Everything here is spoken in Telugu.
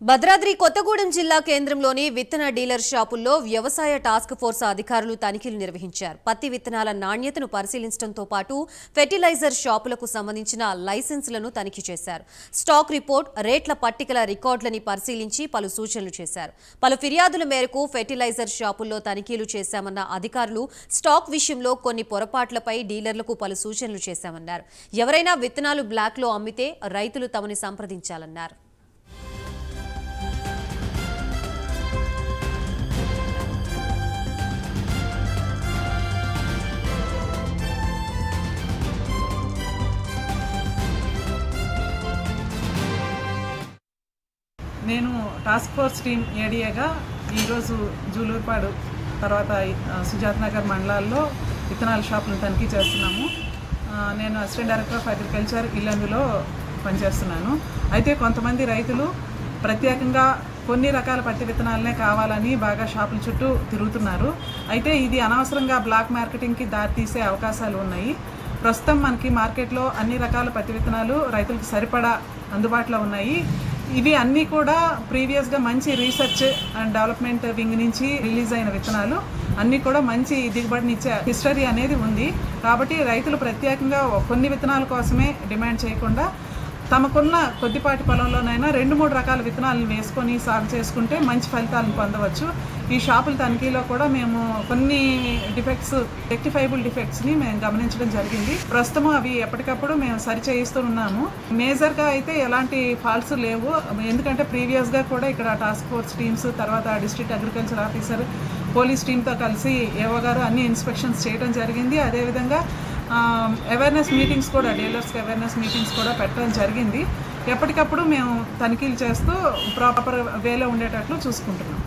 భద్రాద్రి కొత్తగూడెం జిల్లా కేంద్రంలోని విత్తన డీలర్ షాపుల్లో వ్యవసాయ టాస్క్ ఫోర్స్ అధికారులు తనిఖీలు నిర్వహించారు. పత్తి విత్తనాల నాణ్యతను పరిశీలించడంతో పాటు ఫెర్టిలైజర్ షాపులకు సంబంధించిన లైసెన్సులను తనిఖీ చేశారు. స్టాక్ రిపోర్ట్ రేట్ల పట్టికల రికార్డులని పరిశీలించి పలు సూచనలు చేశారు. పలు ఫిర్యాదుల మేరకు ఫెర్టిలైజర్ షాపుల్లో తనిఖీలు చేశామన్న అధికారులు స్టాక్ విషయంలో కొన్ని పొరపాట్లపై డీలర్లకు పలు సూచనలు చేశామన్నారు. ఎవరైనా విత్తనాలు బ్లాక్లో అమ్మితే రైతులు తమని సంప్రదించాలన్నారు. నేను టాస్క్ ఫోర్స్ టీం ఏడియాగా ఈరోజు జూలూరుపాడు తర్వాత సుజాత్ నగర్ మండలాల్లో విత్తనాల షాపులను తనిఖీ చేస్తున్నాము. నేను అసిస్టెంట్ డైరెక్టర్ ఆఫ్ అగ్రికల్చర్ ఇల్లందులో పనిచేస్తున్నాను. అయితే కొంతమంది రైతులు ప్రత్యేకంగా కొన్ని రకాల పత్తి విత్తనాలనే కావాలని బాగా షాపుల చుట్టూ తిరుగుతున్నారు. అయితే ఇది అనవసరంగా బ్లాక్ మార్కెటింగ్కి దారితీసే అవకాశాలు ఉన్నాయి. ప్రస్తుతం మనకి మార్కెట్లో అన్ని రకాల పత్తి విత్తనాలు రైతులకు సరిపడా అందుబాటులో ఉన్నాయి. ఇవి అన్నీ కూడా ప్రీవియస్గా మంచి రీసెర్చ్ అండ్ డెవలప్మెంట్ వింగ్ నుంచి రిలీజ్ అయిన విత్తనాలు. అన్నీ కూడా మంచి దిగుబడినిచ్చే హిస్టరీ అనేది ఉంది. కాబట్టి రైతులు ప్రత్యేకంగా కొన్ని విత్తనాల కోసమే డిమాండ్ చేయకుండా తమకున్న కొద్దిపాటి పొలంలోనైనా రెండు మూడు రకాల విత్తనాలను వేసుకొని సాగు చేసుకుంటే మంచి ఫలితాలను పొందవచ్చు. ఈ షాపుల తనిఖీలో కూడా మేము కొన్ని డిఫెక్ట్స్ రెక్టిఫైబుల్ డిఫెక్ట్స్ని మేము గమనించడం జరిగింది. ప్రస్తుతం అవి ఎప్పటికప్పుడు మేము సరి చేయిస్తూ ఉన్నాము. మేజర్గా అయితే ఎలాంటి ఫాల్ట్స్ లేవు. ఎందుకంటే ప్రీవియస్గా కూడా ఇక్కడ టాస్క్ ఫోర్స్ టీమ్స్ తర్వాత డిస్ట్రిక్ట్ అగ్రికల్చర్ ఆఫీసర్ పోలీస్ టీంతో కలిసి ఏవో గారు అన్ని ఇన్స్పెక్షన్స్ చేయడం జరిగింది. అదేవిధంగా అవేర్నెస్ మీటింగ్స్ కూడా డీలర్స్కి అవేర్నెస్ మీటింగ్స్ కూడా పెట్టడం జరిగింది. ఎప్పటికప్పుడు మేము తనిఖీలు చేస్తూ ప్రాపర్ వేలో ఉండేటట్లు చూసుకుంటున్నాం.